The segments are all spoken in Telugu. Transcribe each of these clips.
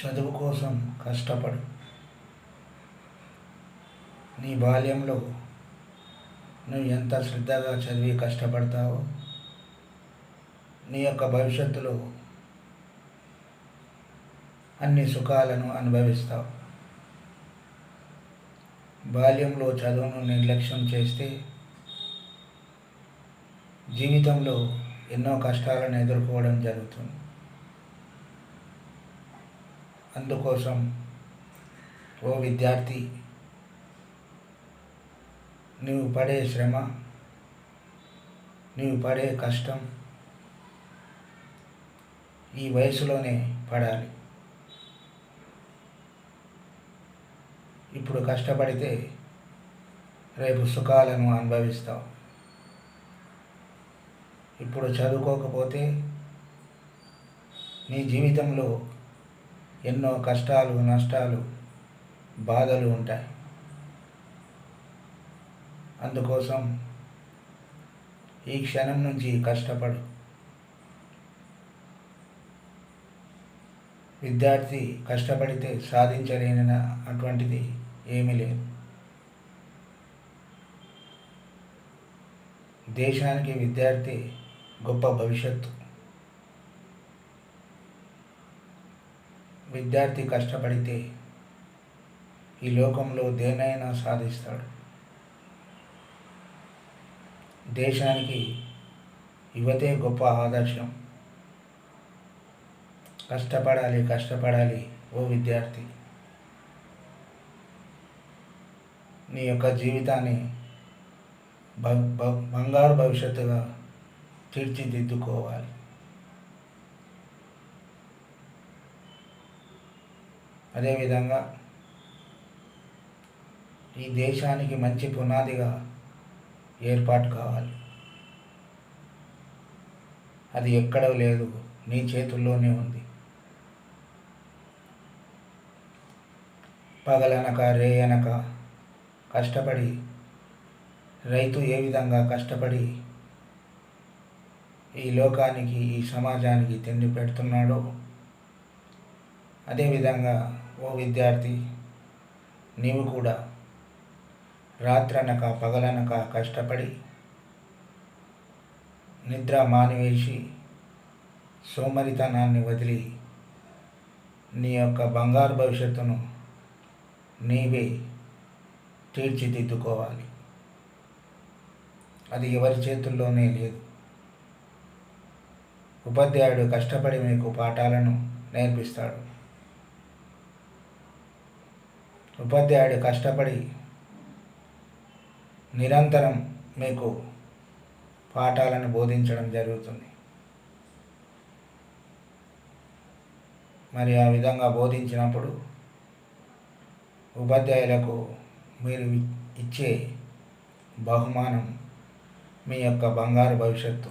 చదువు కోసం కష్టపడు. నీ బాల్యంలో నువ్వు ఎంత శ్రద్ధగా చదివి కష్టపడతావో నీ యొక్క భవిష్యత్తులో అన్ని సుఖాలను అనుభవిస్తావు. బాల్యంలో చదువును నిర్లక్ష్యం చేస్తే జీవితంలో ఎన్నో కష్టాలను ఎదుర్కోవడం జరుగుతుంది. అందుకోసం ఓ విద్యార్థి నీవు పడే శ్రమ నీవు పడే కష్టం ఈ వయసులోనే పడాలి. ఇప్పుడు కష్టపడితే రేపు సుఖాలను అనుభవిస్తావు. ఇప్పుడు చదువుకోకపోతే నీ జీవితంలో ఎన్నో కష్టాలు నష్టాలు బాధలు ఉంటాయి. అందుకోసం ఈ క్షణం నుంచి కష్టపడు. విద్యార్థి కష్టపడితే సాధించలేని అటువంటిది ఏమీ లేదు. దేశానికి విద్యార్థి గొప్ప భవిష్యత్తు. విద్యార్థి కష్టపడితే ఈ లోకంలో దేనైనా సాధిస్తాడు. దేశానికి యువతే గొప్ప ఆదర్శం. కష్టపడాలి కష్టపడాలి ఓ విద్యార్థి. నీ యొక్క జీవితాన్ని బ- బ- బంగారు భవిష్యత్తుగా తీర్చిదిద్దుకోవాలి. అదేవిధంగా ఈ దేశానికి మంచి పునాదిగా ఏర్పాటు కావాలి. అది ఎక్కడ లేదు నీ చేతుల్లోనే ఉంది. పగలనక రేయనక కష్టపడి రైతు ఏ విధంగా కష్టపడి ఈ లోకానికి ఈ సమాజానికి తిండి పెడుతున్నాడో అదేవిధంగా ఓ విద్యార్థి నీవు కూడా రాత్రనక పగలనక కష్టపడి నిద్ర మానివేసి సోమరితనాన్ని వదిలి నీ యొక్క బంగారు భవిష్యత్తును నీవే తీర్చిదిద్దుకోవాలి. అది ఎవరి చేతుల్లోనే లేదు. ఉపాధ్యాయుడు కష్టపడి మీకు పాఠాలను నేర్పిస్తాడు. ఉపాధ్యాయుడు కష్టపడి నిరంతరం మీకు పాఠాలను బోధించడం జరుగుతుంది. మరి ఆ విధంగా బోధించినప్పుడు ఉపాధ్యాయులకు మీరు ఇచ్చే బహుమానం మీ యొక్క బంగారు భవిష్యత్తు.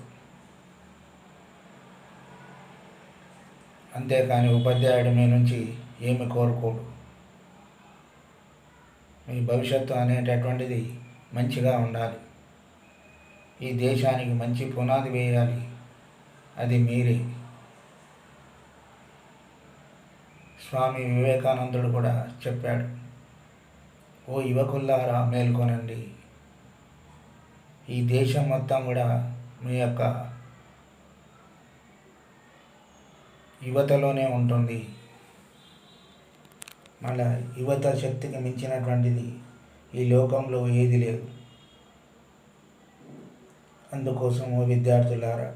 అంతేకాని ఉపాధ్యాయుడు మీ నుంచి ఏమి కోరుకోడు. మీ భవిష్యత్తు అనేటటువంటిది మంచిగా ఉండాలి. ఈ దేశానికి మంచి పునాది వేయాలి. అది మీరే. స్వామి వివేకానందుడు కూడా చెప్పాడు. ఓ యువకుల్లారా మేల్కొనండి. ఈ దేశం మొత్తం కూడా మీ యొక్క యువతలోనే ఉంటుంది. మన యువత శక్తికి మించినటువంటిది ఈ లోకంలో ఏది లేదు. అందుకోసం ఓ విద్యార్థులారా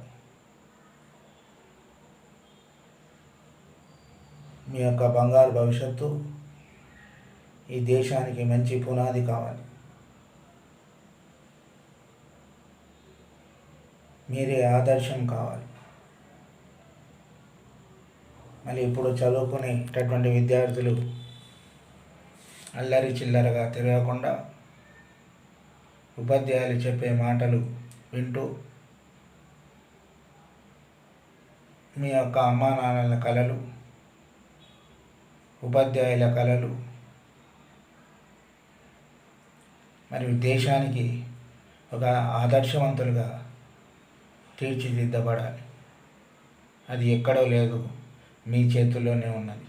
మీ యొక్క బంగారు భవిష్యత్తు ఈ దేశానికి మంచి పునాది కావాలి. మీరే ఆదర్శం కావాలి. మళ్ళీ ఇప్పుడు చదువుకునేటటువంటి విద్యార్థులు అల్లరి చిల్లరగా తిరగకుండా ఉపాధ్యాయులు చెప్పే మాటలు వింటూ మీ యొక్క అమ్మా నాన్నల కళలు ఉపాధ్యాయుల కళలు మరియు దేశానికి ఒక ఆదర్శవంతులుగా తీర్చిదిద్దబడాలి. అది ఎక్కడో లేదు మీ చేతుల్లోనే ఉన్నది.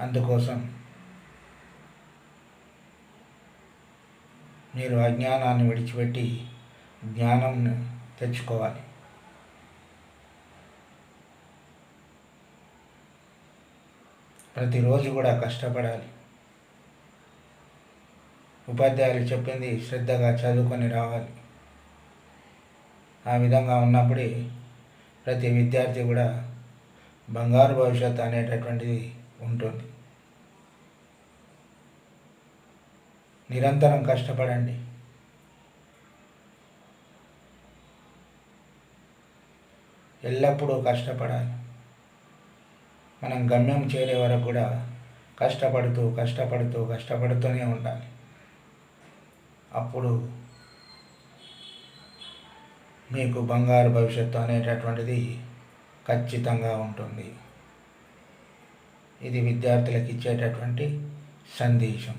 అందుకోసం మీరు అజ్ఞానాన్ని విడిచిపెట్టి జ్ఞానం తెచ్చుకోవాలి. ప్రతిరోజు కూడా కష్టపడాలి. ఉపాధ్యాయులు చెప్పింది శ్రద్ధగా చదువుకొని రావాలి. ఆ విధంగా ఉన్నప్పుడే ప్రతి విద్యార్థి కూడా బంగారు భవిష్యత్తు అనేటటువంటిది ఉంటుంది. నిరంతరం కష్టపడండి. ఎల్లప్పుడూ కష్టపడాలి. మనం గమ్యం చేరే వరకు కూడా కష్టపడుతూ కష్టపడుతూ కష్టపడుతూనే ఉండాలి. అప్పుడు మీకు బంగారు భవిష్యత్తు అనేటటువంటిది ఖచ్చితంగా ఉంటుంది. ఇది విద్యార్థులకు ఇచ్చేటటువంటి సందేశం.